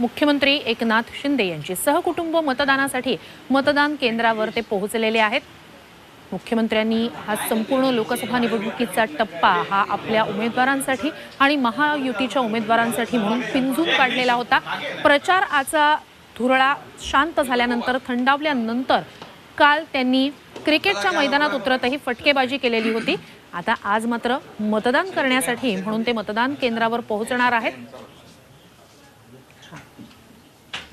मुख्यमंत्री एकनाथ शिंदे यांची सहकुटुंब मतदानासाठी मतदान केंद्रावर ते पोहोचलेले आहेत. मुख्यमंत्र्यांनी हा संपूर्ण लोकसभा निवडणुकीचा टप्पा हा आपल्या उमेदवारांसाठी आणि महायुतीच्या उमेदवारांसाठी म्हणून पिंजून काढलेला होता. प्रचार आचा धुरळा शांत झाल्यानंतर थंडावल्यानंतर काल त्यांनी क्रिकेटच्या मैदानात उतरतही फटकेबाजी केलेली होती. आता आज मात्र मतदान करण्यासाठी म्हणून ते मतदान केंद्रावर पोहोचणार आहेत.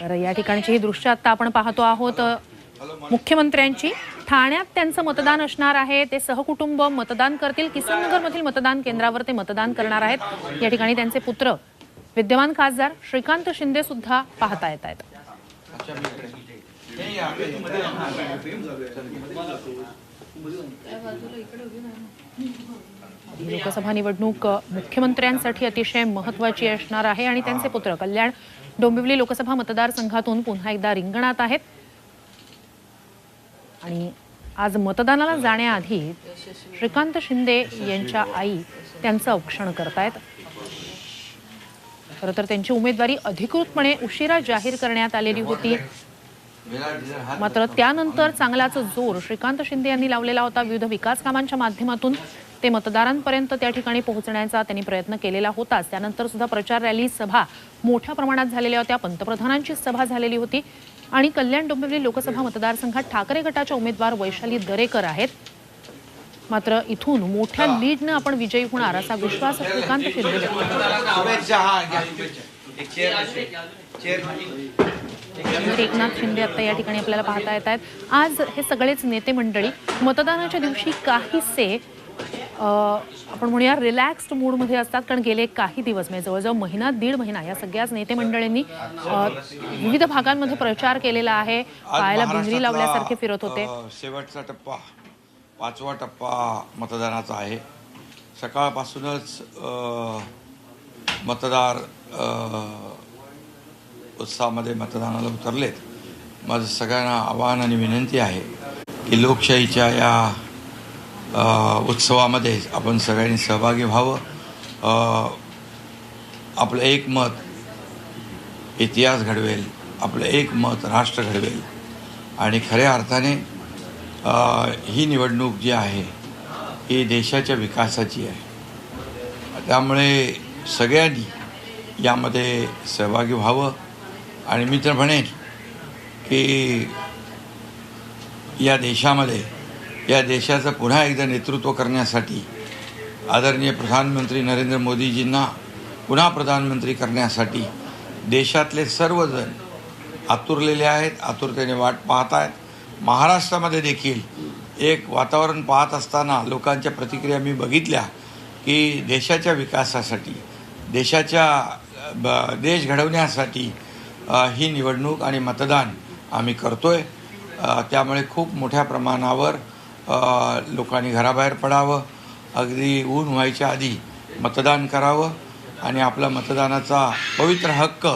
तर या ठिकाणची ही दृश्य आता आपण पाहतो आहोत मुख्यमंत्र्यांची. ठाण्यात त्यांचं मतदान असणार आहे ते सहकुटुंब मतदान करतील किसननगरमधील मतदान केंद्रावर ते मतदान करणार आहेत. या ठिकाणी त्यांचे पुत्र विद्यमान खासदार श्रीकांत शिंदे सुद्धा पाहता येत आहेत. लोकसभा निवडणूक मुख्यमंत्र्यांसाठी अतिशय महत्वाची असणार आहे आणि त्यांचे पुत्र कल्याण डोंबिवली लोकसभा मतदारसंघातून पुन्हा एकदा रिंगणात आहेत. आणि आज मतदानाला जाण्याआधी श्रीकांत शिंदे यांच्या आई त्यांचं औक्षण करतायत. खरं तर त्यांची उमेदवारी अधिकृतपणे उशिरा जाहीर करण्यात आलेली होती. मात्र त्यानंतर चांगलाच जोर श्रीकांत शिंदे यांनी लावलेला होता. विविध विकास कामांच्या माध्यमातून ते मतदारांपर्यंत त्या ठिकाणी पोहोचण्याचा त्यांनी प्रयत्न केलेला होताच. त्यानंतर सुद्धा प्रचार रॅली सभा मोठ्या प्रमाणात झालेल्या होत्या. पंतप्रधानांची सभा झालेली होती. आणि कल्याण डोंबिवली लोकसभा मतदारसंघात ठाकरे गटाच्या उमेदवार वैशाली दरेकर आहेत. मात्र इथून मोठ्या लीडनं आपण विजयी होणार असा विश्वास श्रीकांत शिंदे एकनाथ शिंदे आता या ठिकाणी आपल्याला पाहता येत आहेत. आज हे सगळेच नेते मंडळी मतदानाच्या दिवशी काहीसे आपण म्हणूया रिलॅक्स्ड मूडमध्ये असतात कारण गेले काही दिवस म्हणजे जवळजवळ महिना दीड महिना या सगळ्याच नेते मंडळींनी विविध भागांमध्ये प्रचार केलेला आहे. पायाला भिंगरी महाराष्ट्रातला, लावल्यासारखे फिरत होते. शेवटचा टप्पा पाचवा टप्पा मतदानाचा आहे. सकाळपासूनच मतदार उत्साहामध्ये मतदानाला उतरलेत. माझं सगळ्यांना आवाहन आणि विनंती आहे की लोकशाहीच्या या उत्सवामध्ये आपण सगळ्यांनी सहभागी व्हावं. आपलं एक मत इतिहास घडवेल आपलं एक मत राष्ट्र घडवेल. आणि खऱ्या अर्थाने ही निवडणूक जी आहे ही देशाच्या विकासाची आहे. त्यामुळे सगळ्यांनी यामध्ये सहभागी व्हावं. आणि मी तर म्हणेन की या देशामध्ये या देशाचं पुन्हा एकदा नेतृत्व करण्यासाठी आदरणीय प्रधानमंत्री नरेंद्र मोदीजींना पुन्हा प्रधानमंत्री करण्यासाठी देशातले सर्वजण आतुरलेले आहेत आतुरतेने वाट पाहत आहेत. महाराष्ट्रामध्ये देखील एक वातावरण पाहत असताना लोकांच्या प्रतिक्रिया मी बघितल्या की देशाच्या विकासासाठी देशाच्या ब- देश घडवण्यासाठी ही निवडणूक आणि मतदान आम्ही करतोय. आहे त्यामुळे खूप मोठ्या प्रमाणावर लोकांनी घराबाहेर पडावं अगदी ऊन व्हायच्या आधी मतदान करावं आणि आपला मतदानाचा पवित्र हक्क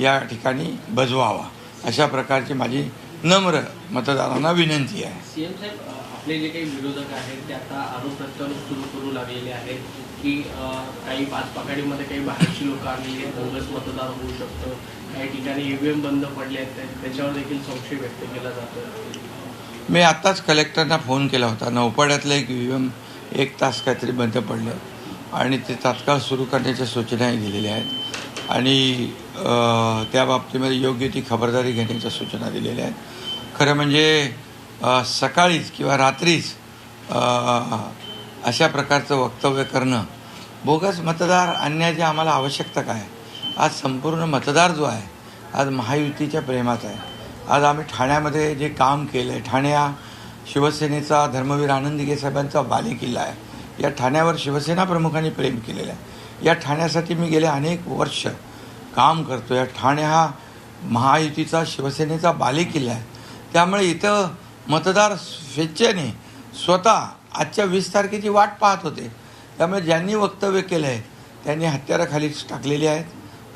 या ठिकाणी बजवावा. अशा प्रकारची माझी नम्र मतदारांना विनंती आहे. सीएम साहेब आपले जे काही विरोधक आहेत ते आता आरोप प्रत्यारोप सुरू करू लागलेले आहेत की काही पाच पाकाडीमध्ये काही बाहेरची लोक आलेली आहेत बोगस मतदार होऊ शकतं काही ठिकाणी ईव्हीएम बंद पडले आहेत त्याच्यावर देखील संशय व्यक्त केला जातो मी आत्ताच कलेक्टरना फोन केला होता. नौपाड्यातलं एक व्ही एम एक तास काहीतरी बंद पडलं. आणि ते तात्काळ सुरू करण्याच्या सूचनाही दिलेल्या आहेत. आणि त्या बाबतीमध्ये योग्य ती खबरदारी घेण्याच्या सूचना दिलेल्या आहेत. खरं म्हणजे सकाळीच किंवा रात्रीच अशा प्रकारचं वक्तव्य करणं बोगस मतदार आणण्याची आम्हाला आवश्यकता काय? आज संपूर्ण मतदार जो आहे आज महायुतीच्या प्रेमात आहे. आज आम्ही ठाण्यामध्ये जे काम केलं आहे ठाणे हा शिवसेनेचा धर्मवीर आनंदीगे साहेबांचा बालेकिल्ला आहे. या ठाण्यावर शिवसेना प्रमुखांनी प्रेम केलेलं आहे. या ठाण्यासाठी मी गेले अनेक वर्ष काम करतो या ठाणे हा महायुतीचा शिवसेनेचा बालेकिल्ला आहे. त्यामुळे इथं मतदार स्वेच्छेने स्वतः आजच्या वीस तारखेची वाट पाहत होते. त्यामुळे ज्यांनी वक्तव्य केलं आहे त्यांनी हत्याराखाली टाकलेली आहेत.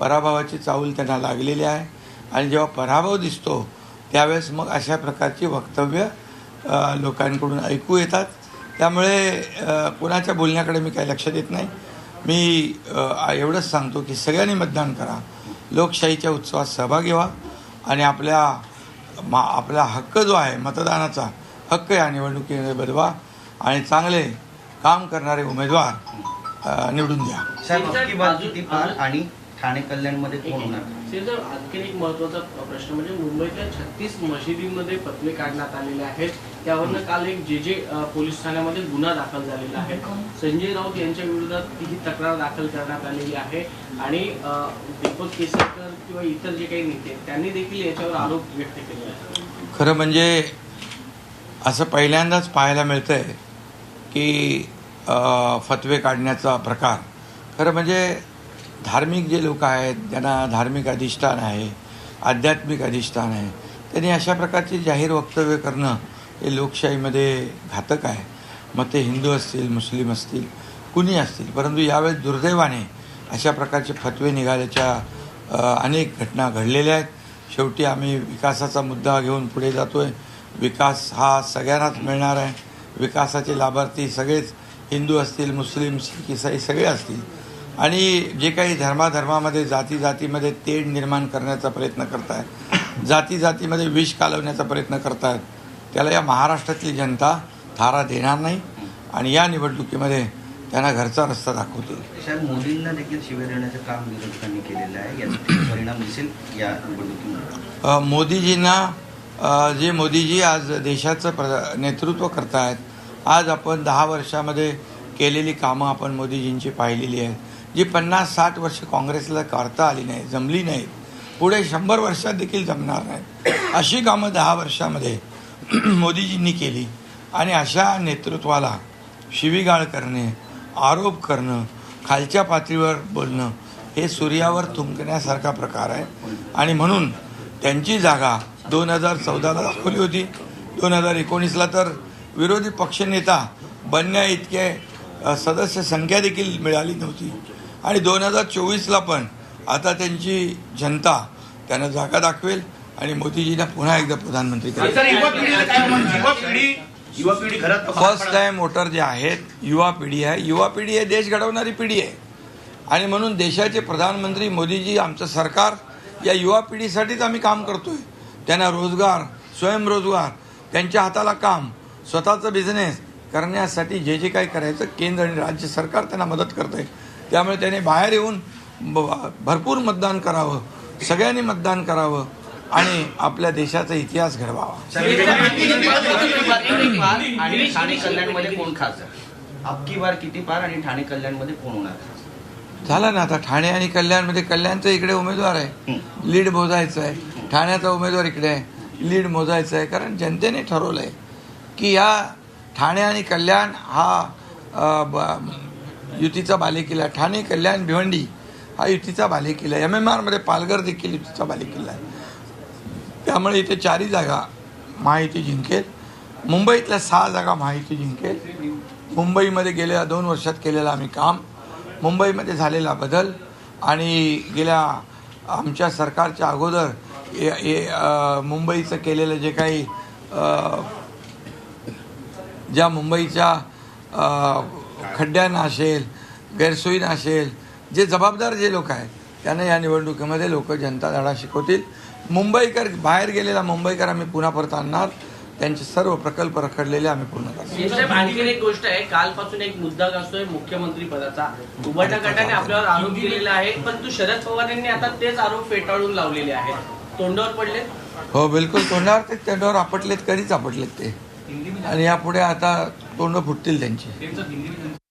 पराभवाची चाहूल त्यांना लागलेली आहे. आणि जेव्हा पराभव दिसतो त्यावेळेस मग अशा प्रकारची वक्तव्य लोकांकडून ऐकू येतात. त्यामुळे कुणाच्या बोलण्याकडे मी काही लक्ष देत नाही. मी एवढंच सांगतो की सगळ्यांनी मतदान करा. लोकशाहीच्या उत्सवात सहभागी व्हा आणि आपल्या मा आपला हक्क जो आहे मतदानाचा हक्क या निवडणुकीमध्ये बदवा आणि चांगले काम करणारे उमेदवार निवडून द्या. आणि ठाणे कल्याणमध्ये कोण होणार? सर आणखी एक महत्त्वाचा प्रश्न म्हणजे मुंबईतल्या छत्तीस मशिदींमध्ये पत्रे काढण्यात आलेले आहेत. त्यावरनं काल एक जे जे पोलीस ठाण्यामध्ये गुन्हा दाखल झालेला आहे. संजय राऊत यांच्या विरोधात ही तक्रार दाखल करण्यात आलेली आहे. आणि दीपक केसरकर किंवा इतर जे काही नेते त्यांनी देखील याच्यावर आरोप व्यक्त केले आहेत. खरं म्हणजे असं पहिल्यांदाच पाहायला मिळतं आहे की फतवे काढण्याचा प्रकार. खरं म्हणजे धार्मिक जे लोक आहेत ज्यांना धार्मिक अधिष्ठान आहे आध्यात्मिक अधिष्ठान आहे त्यांनी अशा प्रकारची जाहीर वक्तव्य करणं हे लोकशाहीमध्ये घातक आहे. मग ते हिंदू असतील मुस्लिम असतील कुणी असतील परंतु यावेळेस दुर्दैवाने अशा प्रकारचे फतवे निघाल्याच्या अनेक घटना घडलेल्या आहेत. शेवटी आम्ही विकासाचा मुद्दा घेऊन पुढे जातो आहे विकास हा सगळ्यांनाच मिळणार आहे. विकासाचे लाभार्थी सगळेच हिंदू असतील मुस्लिम शीख इसाई सगळे असतील. आणि जे काही धर्माधर्मामध्ये जाती जातीमध्ये तेढ निर्माण करण्याचा प्रयत्न करतायत जाती जातीमध्ये विष कालवण्याचा प्रयत्न करतायत त्याला या महाराष्ट्रातली जनता थारा देणार नाही आणि या निवडणुकीमध्ये त्यांना घरचा रस्ता दाखवतील. साहेब मोदींना देखील शिव्या देण्याचं काम विरोधकांनी केलेलं आहे. याचा परिणाम दिसेल या निवडणुकीमध्ये मोदीजींना जे मोदीजी आज देशाचं प्र नेतृत्व करतायत आज आपण दहा वर्षामध्ये केलेली कामं आपण मोदीजींची पाहिलेली आहेत. जी पन्नास साठ वर्ष काँग्रेसला करता आली नाही जमली नाहीत पुढे शंभर वर्षात देखील जमणार नाहीत अशी कामं दहा वर्षामध्ये मोदीजींनी केली आणि अशा नेतृत्वाला शिवीगाळ करणे आरोप करणं खालच्या पातळीवर बोलणं हे सूर्यावर थुंकण्यासारखा प्रकार आहे. आणि म्हणून त्यांची जागा दोन हजार चौदाला दाखवली होती. दोन हजार एकोणीसला तर विरोधी पक्षनेता बनण्या इतके सदस्य संख्या देखील मिळाली नव्हती. आणि दोन हजार चोवीसला पण. आता त्यांची जनता त्यांना जागा दाखवेल आणि मोदीजींना पुन्हा एकदा प्रधानमंत्री करेल. फर्स्ट टाइम वोटर जे आहेत युवा पिढी आहे. युवा पिढी आहे देश घडवणारी पिढी आहे. आणि म्हणून देशाचे प्रधानमंत्री मोदीजी आमचं सरकार या युवा पिढीसाठीच आम्ही काम करतोय. त्यांना रोजगार स्वयंरोजगार त्यांच्या हाताला काम स्वतःचं बिझनेस करण्यासाठी जे जे काही करायचं केंद्र आणि राज्य सरकार त्यांना मदत करतंय. त्यामुळे त्याने बाहेर येऊन भरपूर मतदान करावं सगळ्यांनी मतदान करावं आणि आपल्या देशाचा इतिहास घडवावा. आणि ठाणे कल्याणमध्ये कोण खासदार अबकी बार किती पार आणि ठाणे कल्याणमध्ये कोण होणार खासदार? झालं ना आता ठाणे आणि कल्याणमध्ये कल्याणचा इकडे उमेदवार आहे. लीड मोजायचं आहे ठाण्याचा उमेदवार इकडे आहे. लीड मोजायचं आहे कारण जनतेने ठरवलं आहे की या ठाणे आणि कल्याण हा युतीचा बालेकिल्ला ठाणे कल्याण भिवंडी हा युतीचा बालेकिल्ला एम एम आरमध्ये पालघर देखील युतीचा बालेकिल्ला आहे. त्यामुळे इथे चारही जागा महायुती जिंकेल. मुंबईतल्या सहा जागा महायुती जिंकेल. मुंबईमध्ये गेल्या दोन वर्षात केलेलं आम्ही काम मुंबईमध्ये झालेला बदल आणि गेल्या आमच्या सरकारच्या अगोदर ए- ए- मुंबईचं केलेलं जे काही ज्या मुंबईच्या खड्ड्यांना असेल गैरसोयीनं असेल जे जबाबदार जे लोक आहेत त्यांना या निवडणुकीमध्ये लोक जनता धडा शिकवतील. मुंबईकर बाहेर गेलेला मुंबईकर आम्ही पुन्हा परत आणणार. त्यांचे सर्व प्रकल्प रखडलेले आम्ही पूर्ण करणार. आणखीन एक गोष्ट आहे. कालपासून एक मुद्दा गाजतोय मुख्यमंत्री पदाचा. उभाटा गटाने आपल्यावर आरोप केलेला आहे परंतु शरद पवार यांनी आता तेच आरोप फेटाळून लावलेले आहेत. तोंडावर पडले हो बिलकुल तोंडावर ते तोंडावर आपटलेत कधीच आपटलेत ते. आणि यापुढे आता तोंड फुटतील त्यांची.